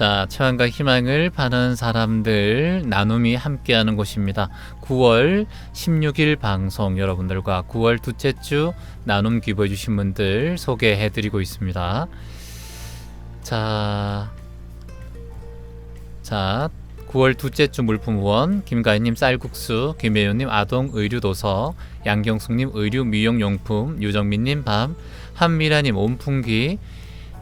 자, 체험과 희망을 파는 사람들 나눔이 함께하는 곳입니다. 9월 16일 방송 여러분들과 9월 둘째 주 나눔 기부해 주신 분들 소개해 드리고 있습니다. 자, 자, 9월 둘째 주 물품 후원 김가희님 쌀국수, 김혜윤님 아동 의류 도서, 양경숙님 의류 미용 용품, 유정민님 밤, 한미라님 온풍기,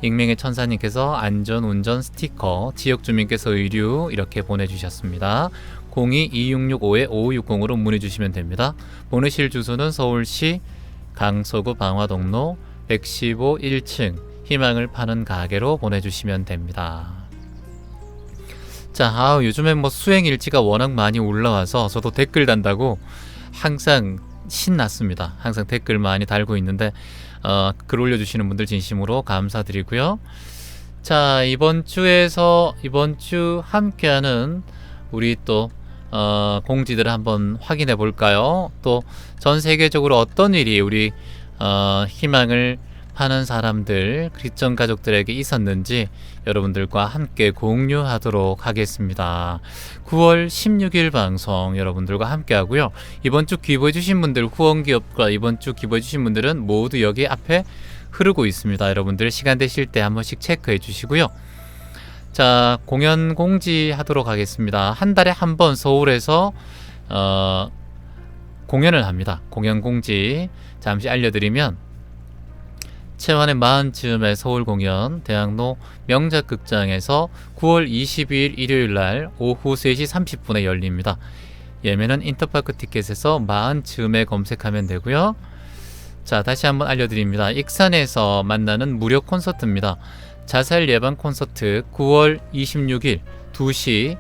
익명의 천사님께서 안전 운전 스티커, 지역 주민께서 의류 이렇게 보내주셨습니다. 022665-5560으로 문의 주시면 됩니다. 보내실 주소는 서울시 강서구 방화동로 115 1층 희망을 파는 가게로 보내주시면 됩니다. 자, 아, 요즘에 뭐 수행 일지가 워낙 많이 올라와서 저도 댓글 단다고 항상 신났습니다. 항상 댓글 많이 달고 있는데 어, 글 올려주시는 분들 진심으로 감사드리고요. 자 이번 주에서 이번 주 함께하는 우리 또 어, 공지들을 한번 확인해 볼까요? 또 전 세계적으로 어떤 일이 우리 어, 희망을 하는 사람들 크리스천 가족들에게 있었는지 여러분들과 함께 공유하도록 하겠습니다. 9월 16일 방송 여러분들과 함께 하고요. 이번 주 기부해 주신 분들 후원 기업과 이번 주 기부해 주신 분들은 모두 여기 앞에 흐르고 있습니다. 여러분들 시간 되실 때 한 번씩 체크해 주시고요. 자, 공연 공지 하도록 하겠습니다. 한 달에 한 번 서울에서 어, 공연을 합니다. 공연 공지 잠시 알려드리면 채환의 마흔 즈음의 서울 공연 대학로 명작극장에서 9월 22일 일요일 날 오후 3시 30분에 열립니다. 예매는 인터파크 티켓에서 마흔 즈음에 검색하면 되고요. 자, 다시 한번 알려드립니다. 익산에서 만나는 무료 콘서트입니다. 자살 예방 콘서트 9월 26일 2시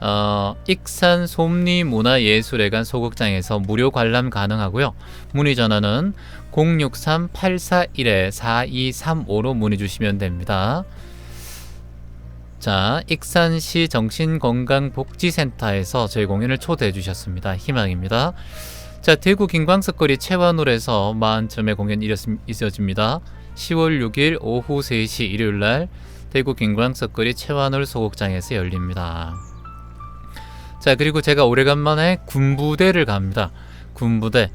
어, 익산 솜리 문화예술회관 소극장에서 무료 관람 가능하고요. 문의 전화는 063-841-4235로 문의 주시면 됩니다. 자, 익산시 정신건강복지센터에서 저희 공연을 초대해 주셨습니다. 희망입니다. 자, 대구 김광석거리 채원홀에서 마흔쯤에 공연 있어집니다. 10월 6일 오후 3시 일요일 날 대구 김광석거리 채원홀 소극장에서 열립니다. 자 그리고 제가 오래간만에 군부대를 갑니다. 군부대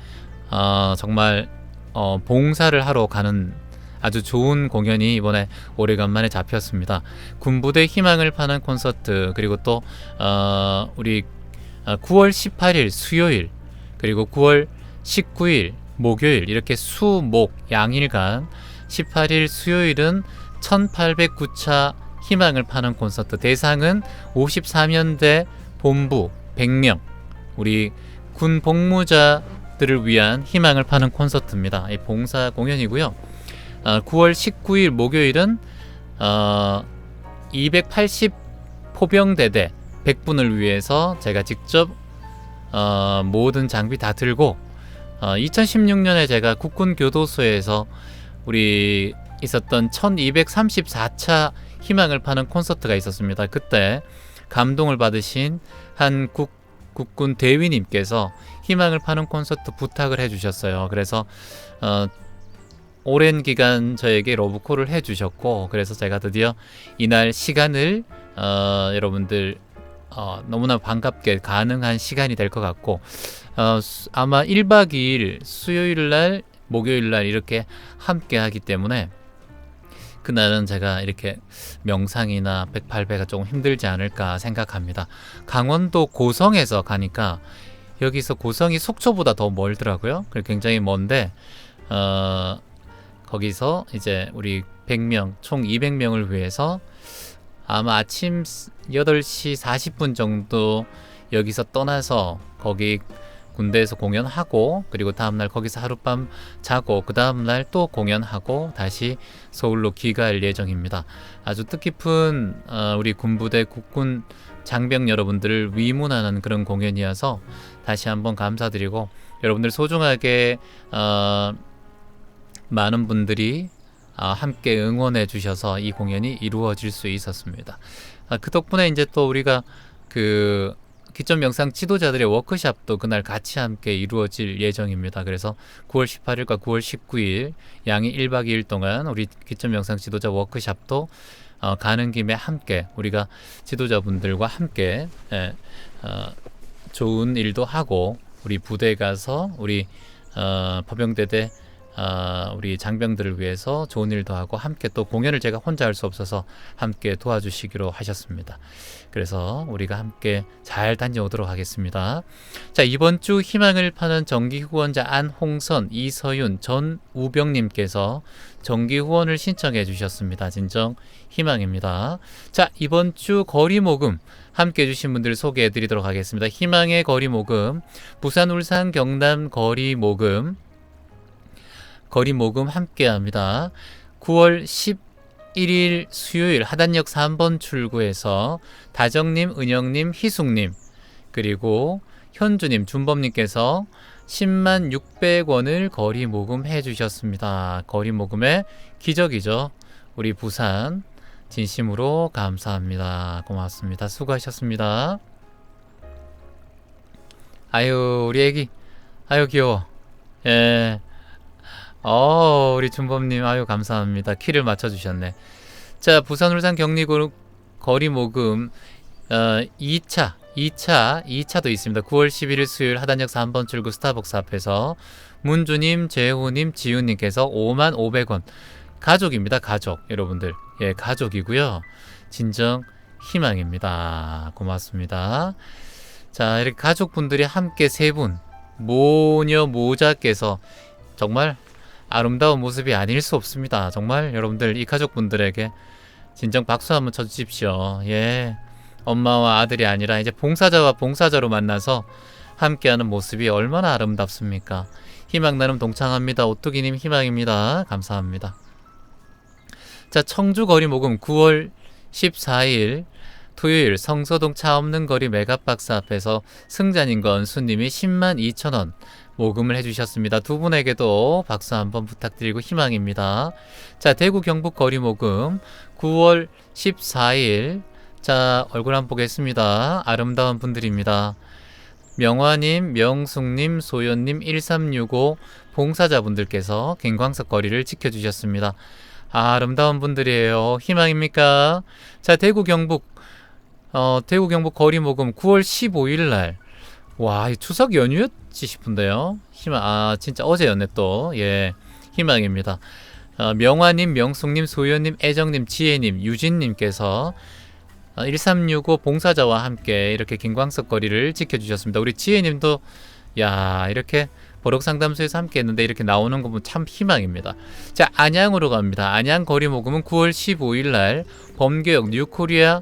어, 정말 어, 봉사를 하러 가는 아주 좋은 공연이 이번에 오래간만에 잡혔습니다. 군부대 희망을 파는 콘서트 그리고 또 어, 우리 9월 어, 18일 수요일 그리고 9월 19일 목요일 이렇게 수목 양일간 18일 수요일은 1809차 희망을 파는 콘서트 대상은 54년대 본부 100명 우리 군 복무자들을 위한 희망을 파는 콘서트입니다. 이 봉사 공연이고요. 어, 9월 19일 목요일은 어, 280 포병대대 100분을 위해서 제가 직접 어, 모든 장비 다 들고 어, 2016년에 제가 국군 교도소에서 우리 있었던 1234차 희망을 파는 콘서트가 있었습니다. 그때 감동을 받으신 한 국, 국군 대위님께서 희망을 파는 콘서트 부탁을 해주셨어요. 그래서 어, 오랜 기간 저에게 러브콜을 해주셨고 그래서 제가 드디어 이날 시간을 어, 여러분들 어, 너무나 반갑게 가능한 시간이 될 것 같고 어, 아마 1박 2일 수요일 날 목요일 날 이렇게 함께 하기 때문에 그날은 제가 이렇게 명상이나 108배가 조금 힘들지 않을까 생각합니다. 강원도 고성에서 가니까 여기서 고성이 속초보다 더 멀더라고요. 굉장히 먼데 어, 거기서 이제 우리 100명 총 200명을 위해서 아마 아침 8시 40분 정도 여기서 떠나서 거기 군대에서 공연하고 그리고 다음날 거기서 하룻밤 자고 그 다음날 또 공연하고 다시 서울로 귀가할 예정입니다. 아주 뜻깊은 어, 우리 군부대 국군 장병 여러분들을 위문하는 그런 공연이어서 다시 한번 감사드리고 여러분들 소중하게 어, 많은 분들이 어, 함께 응원해 주셔서 이 공연이 이루어질 수 있었습니다. 아, 그 덕분에 이제 또 우리가 그 기점 명상 지도자들의 워크샵도 그날 같이 함께 이루어질 예정입니다. 그래서 9월 18일과 9월 19일 양이 1박 2일 동안 우리 기점 명상 지도자 워크샵도 어, 가는 김에 함께 우리가 지도자분들과 함께 예, 어, 좋은 일도 하고 우리 부대 가서 우리 어, 법영대대 어, 우리 장병들을 위해서 좋은 일도 하고 함께 또 공연을 제가 혼자 할 수 없어서 함께 도와주시기로 하셨습니다. 그래서 우리가 함께 잘 다녀오도록 하겠습니다. 자 이번 주 희망을 파는 정기 후원자 안홍선, 이서윤, 전우병님께서 정기 후원을 신청해 주셨습니다. 진정 희망입니다. 자 이번 주 거리 모금 함께 해주신 분들 소개해 드리도록 하겠습니다. 희망의 거리 모금, 부산, 울산, 경남 거리 모금, 거리 모금 함께 합니다. 9월 11일 수요일 하단역 3번 출구에서 다정님, 은영님, 희숙님, 그리고 현주님, 준범님께서 10만 600원을 거리 모금해 주셨습니다. 거리 모금의 기적이죠. 우리 부산 진심으로 감사합니다. 고맙습니다. 수고하셨습니다. 아유, 우리 애기. 아유, 귀여워. 예. 어, 우리 준범님, 아유, 감사합니다. 키를 맞춰주셨네. 자, 부산 울산 경리고 거리 모금, 어, 2차, 2차, 2차도 있습니다. 9월 11일 수요일 하단역 3번 출구 스타벅스 앞에서 문주님, 재호님, 지훈님께서 5만 500원. 가족입니다. 가족. 여러분들. 예, 가족이고요. 진정 희망입니다. 고맙습니다. 자, 이렇게 가족분들이 함께 세 분, 모녀 모자께서 정말 아름다운 모습이 아닐 수 없습니다. 정말 여러분들 이 가족분들에게 진정 박수 한번 쳐주십시오. 예. 엄마와 아들이 아니라 이제 봉사자와 봉사자로 만나서 함께하는 모습이 얼마나 아름답습니까? 희망 나눔 동창합니다. 오뚜기님 희망입니다. 감사합니다. 자, 청주 거리 모금 9월 14일 토요일 성서동 차 없는 거리 메가박스 앞에서 승자님과 은수님이 10만 2천 원 모금을 해주셨습니다. 두 분에게도 박수 한번 부탁드리고 희망입니다. 자, 대구 경북 거리 모금 9월 14일 자, 얼굴 한번 보겠습니다. 아름다운 분들입니다. 명화님, 명숙님, 소연님, 1365 봉사자분들께서 김광석 거리를 지켜주셨습니다. 아, 아름다운 분들이에요. 희망입니까? 자, 대구 경북 어, 대구 경북 거리 모금 9월 15일 날. 와, 이 추석 연휴였지 싶은데요. 희망, 아, 진짜 어제였네 또. 예, 희망입니다. 어, 명화님, 명숙님, 소연님, 애정님, 지혜님, 유진님께서 어, 1365 봉사자와 함께 이렇게 김광석 거리를 지켜주셨습니다. 우리 지혜님도 야 이렇게 보록 상담소에서 함께 했는데 이렇게 나오는 거 보면 참 희망입니다. 자 안양으로 갑니다. 안양 거리 모금은 9월 15일 날 범교역 뉴코리아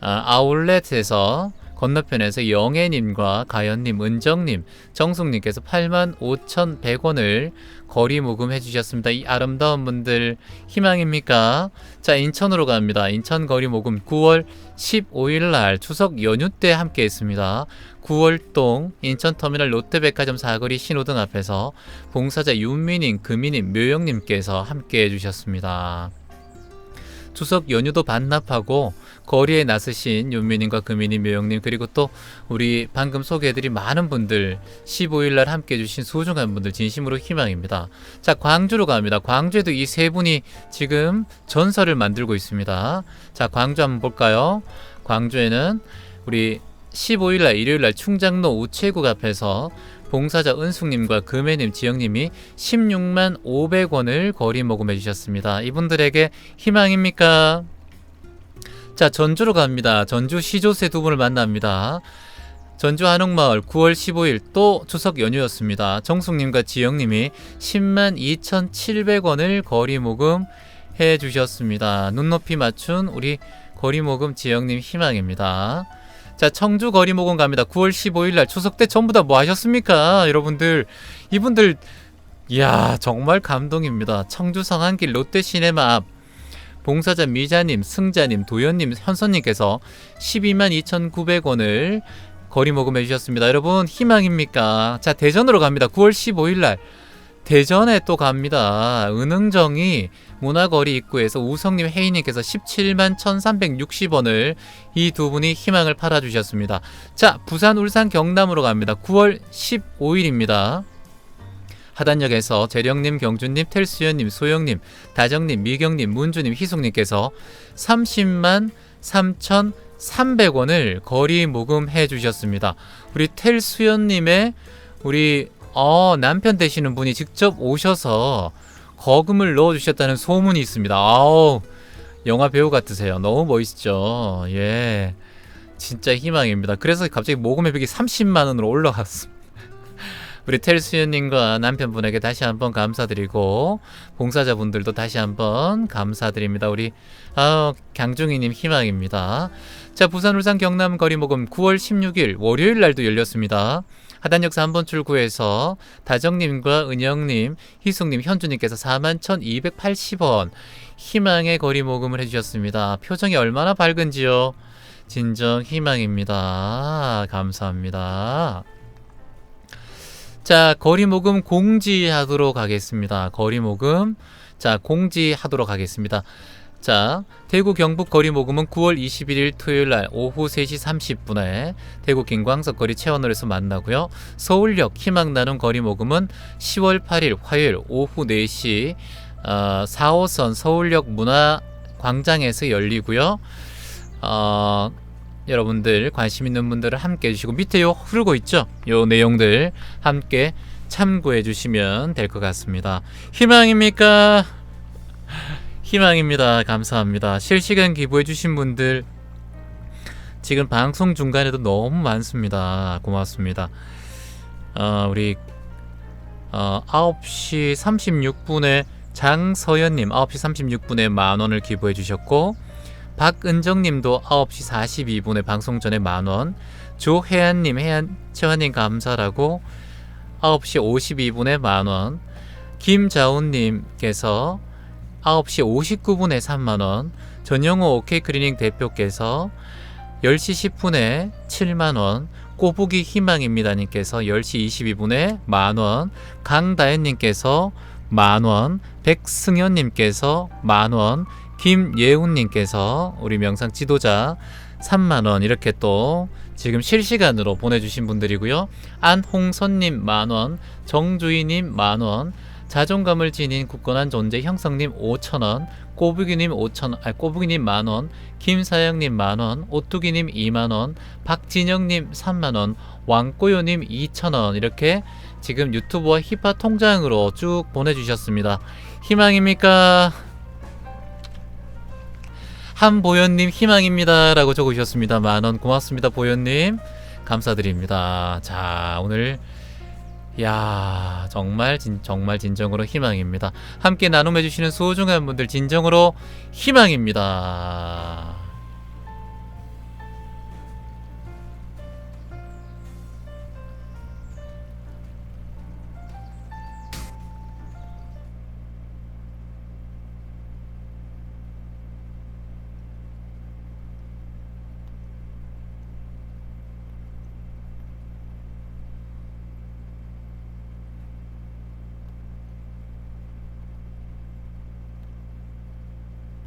아, 아울렛에서 건너편에서 영애님과 가연님, 은정님, 정숙님께서 85,100원을 거리 모금해 주셨습니다. 이 아름다운 분들 희망입니까? 자, 인천으로 갑니다. 인천 거리 모금 9월 15일 날 추석 연휴 때 함께 했습니다. 9월동 인천터미널 롯데백화점 사거리 신호등 앞에서 봉사자 윤민님, 금민님, 묘영님께서 함께 해주셨습니다. 추석 연휴도 반납하고 거리에 나서신 윤민님과 금민님, 묘영님 그리고 또 우리 방금 소개해드린 많은 분들 15일날 함께 해 주신 소중한 분들 진심으로 희망입니다. 자 광주로 갑니다. 광주에도 이 세 분이 지금 전설을 만들고 있습니다. 자 광주 한번 볼까요? 광주에는 우리 15일날 일요일날 충장로 우체국 앞에서 봉사자 은숙님과 금혜님, 지영님이 16만 500원을 거리 모금해 주셨습니다. 이분들에게 희망입니까? 자, 전주로 갑니다. 전주 시조새 두 분을 만납니다. 전주 한옥마을 9월 15일 또 추석 연휴였습니다. 정숙님과 지영님이 10만 2,700원을 거리 모금 해 주셨습니다. 눈높이 맞춘 우리 거리 모금 지영님 희망입니다. 자, 청주 거리 모금 갑니다. 9월 15일 날 추석 때 전부 다 뭐 하셨습니까? 여러분들, 이분들, 이야, 정말 감동입니다. 청주 성안길 롯데 시네마 앞 봉사자 미자님, 승자님, 도현님, 현선님께서 12만 2,900원을 거리 모금해 주셨습니다. 여러분, 희망입니까? 자, 대전으로 갑니다. 9월 15일 날. 대전에 또 갑니다. 은흥정이 문화거리 입구에서 우성님, 혜인님께서 17만 1,360원을 이 두 분이 희망을 팔아주셨습니다. 자, 부산, 울산, 경남으로 갑니다. 9월 15일입니다. 하단역에서 재령님, 경준님, 텔수연님, 소영님, 다정님, 미경님, 문주님, 희숙님께서 30만 3,300원을 거리 모금해 주셨습니다. 우리 텔수연님의 우리 어, 남편 되시는 분이 직접 오셔서 거금을 넣어 주셨다는 소문이 있습니다. 아우 영화 배우 같으세요. 너무 멋있죠. 예. 진짜 희망입니다. 그래서 갑자기 모금액이 30만 원으로 올라갔습니다. 우리 텔수연님과 남편분에게 다시 한번 감사드리고 봉사자분들도 다시 한번 감사드립니다. 우리 아, 강중희님 희망입니다. 자 부산 울산 경남 거리 모금 9월 16일 월요일 날도 열렸습니다. 하단역 3번 출구에서 다정님과 은영님, 희숙님, 현주님께서 41,280원 희망의 거리 모금을 해주셨습니다. 표정이 얼마나 밝은지요. 진정 희망입니다. 감사합니다. 자, 거리 모금 공지하도록 하겠습니다. 거리 모금. 자, 공지하도록 하겠습니다. 자, 대구 경북 거리 모금은 9월 21일 토요일 날 오후 3시 30분에 대구 김광석거리 채원홀에서 만나고요. 서울역 희망 나눔 거리 모금은 10월 8일 화요일 오후 4시 어, 4호선 서울역 문화광장에서 열리고요. 어, 여러분들 관심 있는 분들은 함께 해주시고 밑에 요 흐르고 있죠? 요 내용들 함께 참고해 주시면 될 것 같습니다. 희망입니까? 희망입니다. 감사합니다. 실시간 기부해 주신 분들 지금 방송 중간에도 너무 많습니다. 고맙습니다. 어, 우리 어, 9시 36분에 장서연님 9시 36분에 만 원을 기부해 주셨고 박은정님도 9시 42분에 방송 전에 만 원, 조혜안님, 혜안 채환님 감사라고 9시 52분에 만 원, 김자훈님께서 9시 59분에 3만 원, 전영호 OK 클리닝 대표께서 10시 10분에 7만 원, 꼬부기 희망입니다님께서 10시 22분에 만 원, 강다현님께서 만 원, 백승현님께서 만 원, 김예훈님께서 우리 명상 지도자 3만원 이렇게 또 지금 실시간으로 보내주신 분들이고요. 안홍선님 만원, 정주희님 만원, 자존감을 지닌 굳건한 존재 형성님 5천원, 꼬부기님 5천, 아 꼬부기님 만원, 김사영님 만원, 오뚜기님 2만원, 박진영님 3만원, 왕꼬요님 2천원 이렇게 지금 유튜브와 힙합 통장으로 쭉 보내주셨습니다. 희망입니까? 한보현님 희망입니다 라고 적으셨습니다. 만원 고맙습니다 보현님 감사드립니다. 자 오늘 야 정말 진 정말 진정으로 희망입니다. 함께 나눔해 주시는 소중한 분들 진정으로 희망입니다.